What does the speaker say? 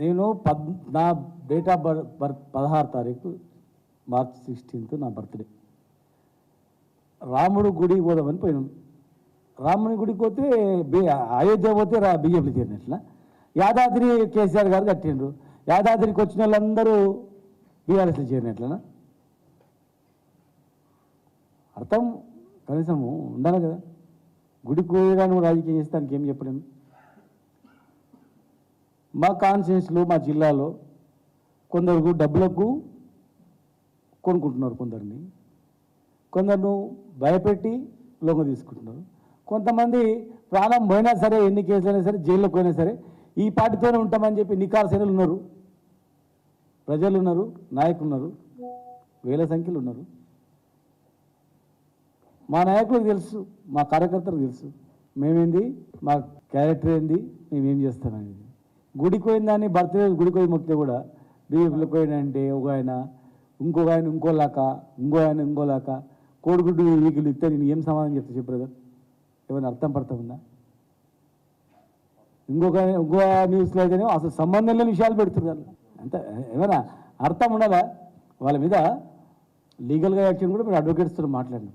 నేను పద్ నా డేట్ ఆఫ్ బర్త్ బర్త్ పదహారు తారీఖు మార్చ్ సిక్స్టీన్త్ నా బర్త్డే. రాముడు గుడికి పోదామని పోయినాం. రాముని గుడికి పోతే బి అయోధ్య పోతే రా బీజేపీ చేరినట్ల యాదాద్రి కేసీఆర్ గారు కట్టిండ్రు. యాదాద్రికి వచ్చిన వాళ్ళందరూ బీఆర్ఎస్లో చేరినట్లనా అర్థం కనీసము ఉండాలి కదా. గుడికి పోయడానికి రాజకీయం చేస్తానికి ఏం చెప్పలేము. మా కాన్షియన్స్లో మా జిల్లాలో కొందరు డబ్బులకు కొనుక్కుంటున్నారు కొందరిని. కొందరు భయపెట్టి లొంగ తీసుకుంటున్నారు. కొంతమంది ప్రాణం పోయినా సరే ఎన్ని కేసులైనా సరే జైల్లోకి పోయినా సరే ఈ పార్టీతోనే ఉంటామని చెప్పి నికార్సైనలు ఉన్నారు. ప్రజలు ఉన్నారు నాయకులు ఉన్నారు వేల సంఖ్యలో ఉన్నారు. మా నాయకులకు తెలుసు మా కార్యకర్తలకు తెలుసు. మేమేంది? మా క్యారెక్టర్ ఏంది? మేమేం చేస్తామనేది. గుడికి పోయిన దాన్ని బర్త్డే గుడికి పోయి మొక్కితే కూడా బీజేపీలో పోయినంటే ఒక ఆయన ఇంకొక ఆయన ఇంకోలాక ఇంకో ఆయన ఇంకోలాక కోడిగుడ్డు వీకులు ఇస్తే నేను ఏం సమాధానం చెప్తా చెప్పు బ్రదర్ ఏమైనా అర్థం పడతా ఉందా? ఇంకొక ఇంకో న్యూస్లో అయితేనే అసలు సంబంధం లేని విషయాలు పెడుతున్నారు. అంత ఏమైనా అర్థం ఉండాలా? వాళ్ళ మీద లీగల్గా యాక్షన్ కూడా మీరు అడ్వకేట్స్తో మాట్లాడినాం